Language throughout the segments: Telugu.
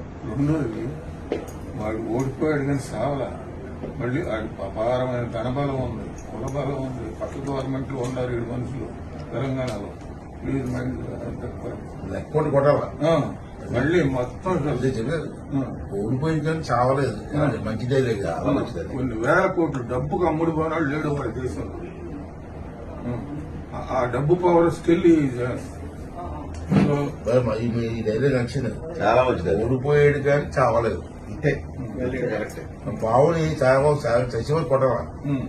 రెండోది వాడు ఓడిపోయాడు కానీ సావలా? మళ్ళీ వాడి అపారమైన ధనబలం ఉంది. కులబలం ఉంది. పక్క గవర్నమెంట్ ఉన్నారు ఏడు మనుషులు తెలంగాణలో. ప్లీజ్ మళ్ళీ మొత్తం ఓడిపోయింది కానీ చావలేదు. మంచిదే లేదు కొన్ని వేల కోట్లు డబ్బుకు అమ్ముడు పోనాడు లేడు వాడి దేశంలో. ఆ- డబ్బు పవర్ స్టిల్ సో మరి మా- ఈ నచ్చింది చాలా మంచిది ఓడిపోయాడు కానీ చావలేదు ఇంతే బావుని చావ చచ్చిపోయి కొట్టాలా ఉమ్.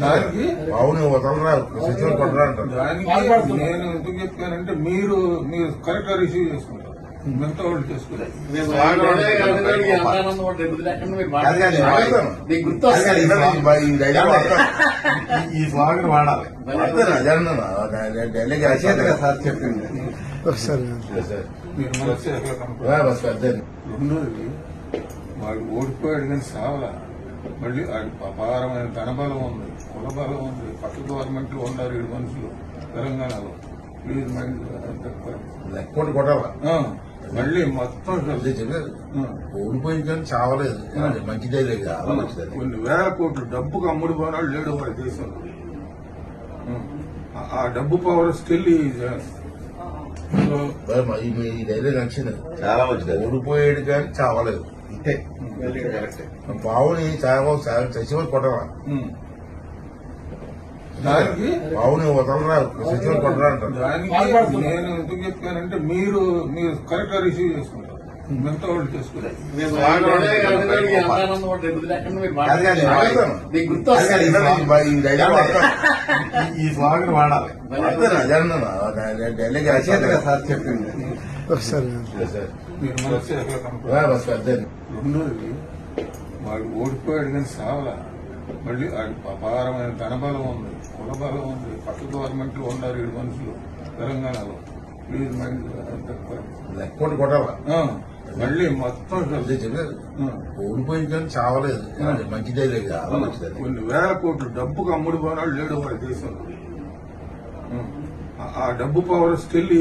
దానికి బావుని వదలరా చచ్చిపోయి కొట్టరా అంటారు దానికి నేను ఎందుకు చెప్పానంటే మీరు మీరు కరెక్ట్గా రిసీవ్ చేసుకుంటారు మిగతా వాళ్ళు చేసుకుంటారు ఈ స్వాగతం వాడాలి. ఢిల్లీకి రచయితగా సార్ చెప్పింది. వాడు ఓడిపోయాడు కానీ సావలా. మళ్ళీ వాడి అపారమైన ధనబలం ఉంది కులబలం ఉంది. పక్క గవర్నమెంట్ ఉన్నారు ఏడు మనుషులు తెలంగాణలో. ప్లీజ్ మైండ్ కొట్టాలా? ఆ, మళ్ళీ మొత్తం అదే చెప్పారు. ఓడిపోయింది కానీ చావలేదు. మంచిదే లేదు చాలా మంచిది కొన్ని వేల కోట్లు డబ్బుకు అమ్ముడు పోనాడు లేడు వాడి దేశంలో. ఆ- డబ్బు పవర్ స్టిల్ ఈ మీ ధైర్యం నచ్చింది. చాలా మంచిది. ఓడిపోయాడు కానీ చావలేదు. ఇంతే బావుని చావ చచ్చిపోయి కొట్టాలా ఉమ్. దానికి బావుని వదలరా కొట్టరా అంటారు. దానికి నేను ఎందుకు చెప్పానంటే మీరు మీరు కరెక్ట్గా రిసీవ్ చేసుకుంటారు. మిగతా వాళ్ళు వాడతాను. ఈ స్వాగతం వాడాలి. ఢిల్లీకి సార్ చెప్పింది. మీరు మనసు అదే. రెండోది వాడు ఓడిపోయాడు కానీ సావలా? మళ్ళీ అపారమైన ధనబలం ఉంది కులబలం ఉంది. పక్క గవర్నమెంట్ ఉన్నారు ఏడు మనుషులు తెలంగాణలో. ప్లీజ్ మైండ్ మళ్ళీ మొత్తం ఓడిపోయింది కానీ చావలేదు. మంచిదే లేదు కొన్ని వేల కోట్లు డబ్బుకు అమ్ముడు పోనాడు లేడు వాడి దేశంలో. ఆ- డబ్బు పవర్ స్టిల్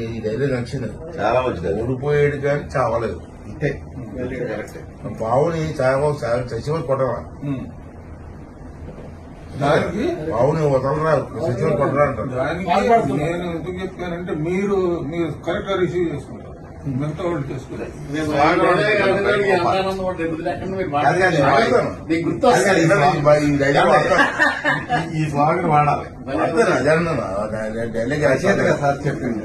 ఈ ధైర్యం నచ్చింది. చాలా మంచిది. ఓడిపోయాడు కానీ చావలేదు. ఇంతే బావుని చావ చచ్చిపోయి కొట్టాలా ఉమ్. దానికి బావుని వదలరా చచ్చిపోయి కొట్టరా అంటారు. దానికి నేను ఎందుకు చెప్పానంటే మీరు మీరు కరెక్ట్గా రిసీవ్ చేసుకుంటారు. మిగతా వాళ్ళు వాడతాను. ఈ ధైర్యం వాడతా. ఈ స్వాగతం వాడాలి. ఢిల్లీకి రచయితగా సార్ చెప్పింది.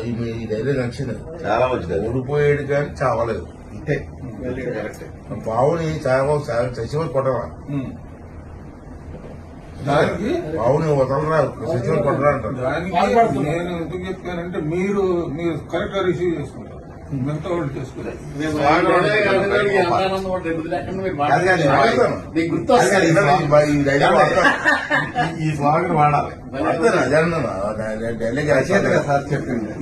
ఈ మీ ధైర్యం నచ్చింది చాలా మంచిది. ఓడిపోయాడు కానీ చావలేదు. ఇంతే. బావుని చావ చచ్చిపోయి కొట్టాలా ఉమ్. దానికి బావుని వదలరా చచ్చిపోయి కొట్టరా అంటారు. దానికి నేను ఎందుకు చెప్పానంటే మీరు మీరు కరెక్ట్గా రిసీవ్ చేసుకుంటారు మిగతా వాళ్ళు చేసుకుంటారు వాడతాను. ఈ ధైర్యం వాడతా. ఈ స్వాగతం వాడాలి వాడతాను, అదే అన్నాను. ఢిల్లీకి రచయితగా సార్ చెప్పింది